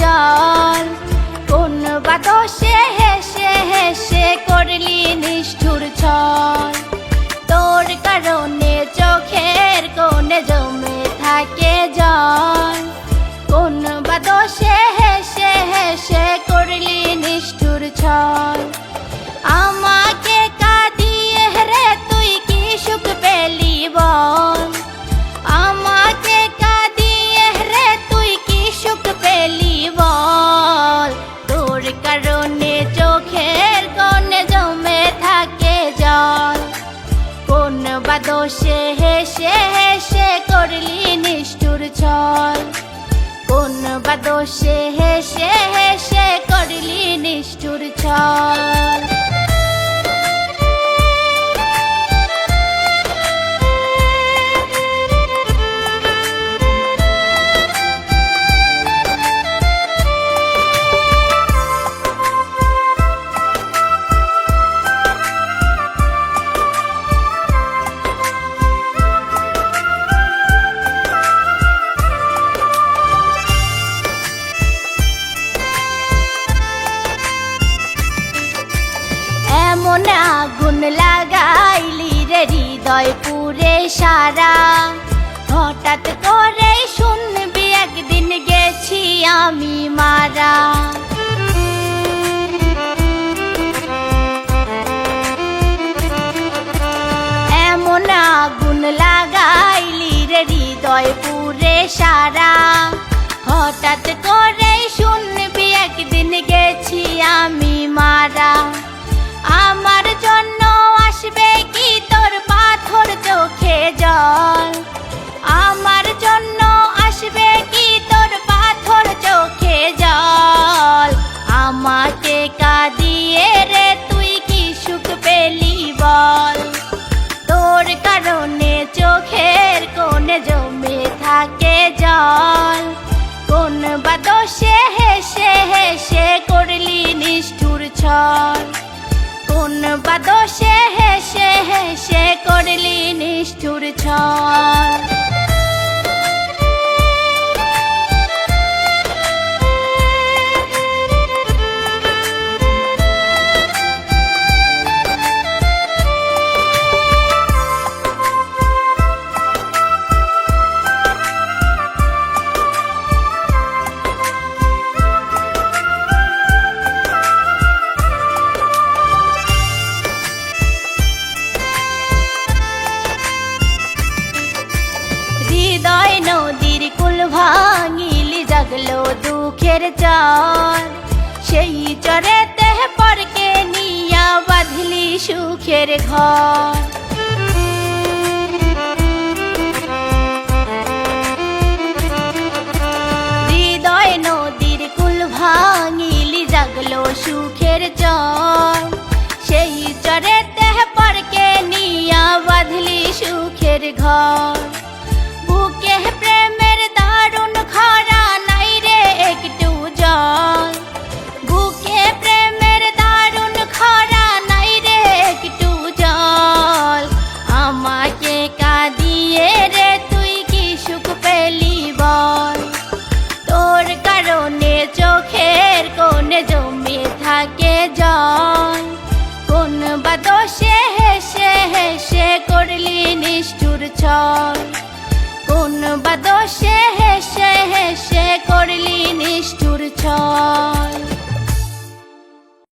জল কোন বা দোষে হেসে হেসে করলি নিষ্ঠুর ছল। তোর কারণে দোষে হেসে হেসে করলি নিষ্ঠুর ছল। আগুন লাগাইলি রে হৃদয় পুরে সারা। হঠাৎ করে শুনবি, একদিন গেছি আমি মারা। এমন আগুন লাগাইলি রে হৃদয় পুরে সারা। হঠাৎ করে শুনবি, একদিন গেছি আমি মারা। আমার জন্য কোন বা দোষে হেসে হেসে করলি নিষ্ঠুর ছল। নদীর কুল ভাঙিলি জাগলো দুঃখের চর। সেই চরে তেহ পরকে নিয়া বাঁধলি সুখের ঘর। ছল কোন বা দোষে হেসে হেসে করলি নিষ্ঠুর ছল